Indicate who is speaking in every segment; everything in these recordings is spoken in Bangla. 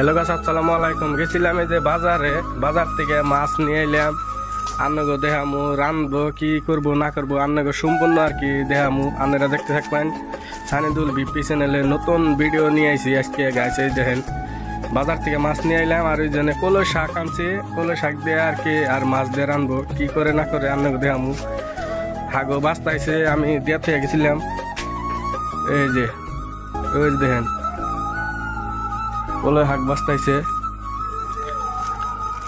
Speaker 1: হ্যালো গাছ আসসালামু আলাইকুম। গেছিলাম এই যে বাজারে, বাজার থেকে মাছ নিয়ে এলাম। আন্নগো দেহামু রানবো, কি করব, না করব, আন্নগো সম্পূর্ণ আর কি দেহামু আপনারা দেখতে থাকবেন। সানিদুল বিপি চ্যানেলে নতুন ভিডিও নিয়ে আইছি আজকে গাছ দেখেন। বাজার থেকে মাছ নিয়ে এলাম আর ওই জন্য কলো শাক আনছি। কলো শাক দিয়ে আর কি, আর মাছ দিয়ে রানবো। কি করে, না করে, আন্নগো দেহামু হাগো বাস্তাইছে আমি দিয়ে থেকে গেছিলাম। এই যে, ওই দেখেন। বলে হাক বাস্তাইছে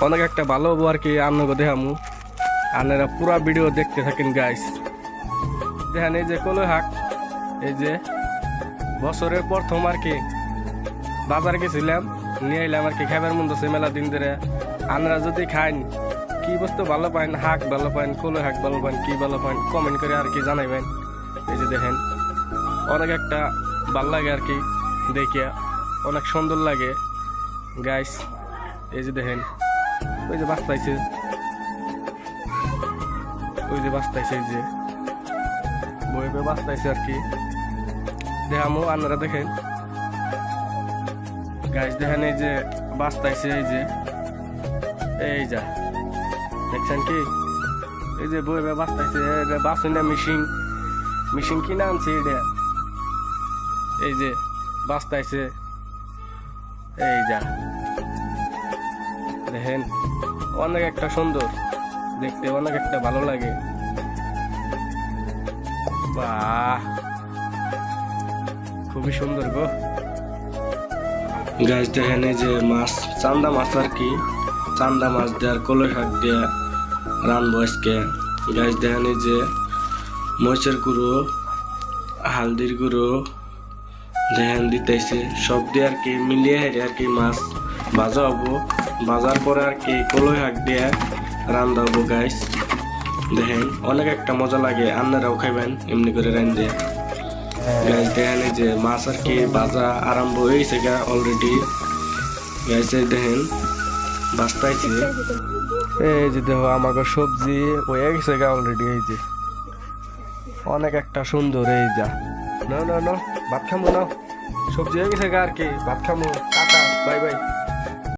Speaker 1: অনেক একটা ভালো হব আর কি আপনাকে দেখামু। আপনারা পুরা ভিডিও দেখতে থাকেন গাইস দেখেন এই যে কলই হাক, এই যে বছরের প্রথম আর কি বাজার গেছিলাম, নিয়ে এলাম আর কি খাবার মন আছে মেলা দিন ধরে। আপনারা যদি খাইন, কি বস্তু ভালো পাইন? হাক ভালো পাইন কলই হাক ভালো পান কি ভালো পান কমেন্ট করে আর কি জানাইবেন। এই যে দেখেন, অনেক একটা ভালো লাগে আর কি দেখিয়া। অনেক সুন্দর লাগে। গাইস এই যে দেখেন, ওই যে বাস্তাইছে ওই যে বাস্তাইছে যে। বই বই বাস্তাইছে আর কি। দেখামো আপনারা দেখেন। গাইস দেখেন এই যে বাস্তাইছে এই যে। এই যা, দেখছেন কি? এই যে বই বই বাস্তাইছে বাসুন না মেশিন মিশিং কিনে আনছে এটা এই যে বাস্তাইছে এই যা। দেখেন, অনেক একটা সুন্দর। দেখতে অনেক একটা ভালো লাগে। বাহ! খুবই সুন্দর গো। গাছ দেখেন যে মাছ, চান্দা মাছ আর কি। চান্দা মাছ দেওয়ার কলো শাক দিয়ে রান বয়সকে গাছ দেখেন যে মরিচের গুঁড়ো, হালদির গুঁড়ো ধ্যান দিতেছে। সব দিয়ে আর কি মিলিয়ে হেরে আর কি মাছ ভাজা হব। ভাজার পরে আর কি কলই শাক দিয়ে রান্না হব গাইস দেখেন, অনেক একটা মজা লাগে। আপনারাও খাইবেন, এমনি করে রান্ধে গাইস দেখেন যে মাছ আর কি ভাজা আরম্ভ হয়েছে গা অলরেডি এই দেখেন বাস্তাইছে এই যে দেখো আমাকে সবজি হয়ে গেছে গা অলরেডি এই যে। অনেক একটা সুন্দর, এই যা। না না না ভাত খামো না সবজি হয়ে গেছে গা আর কি। ভাত খামো। Tata bye bye.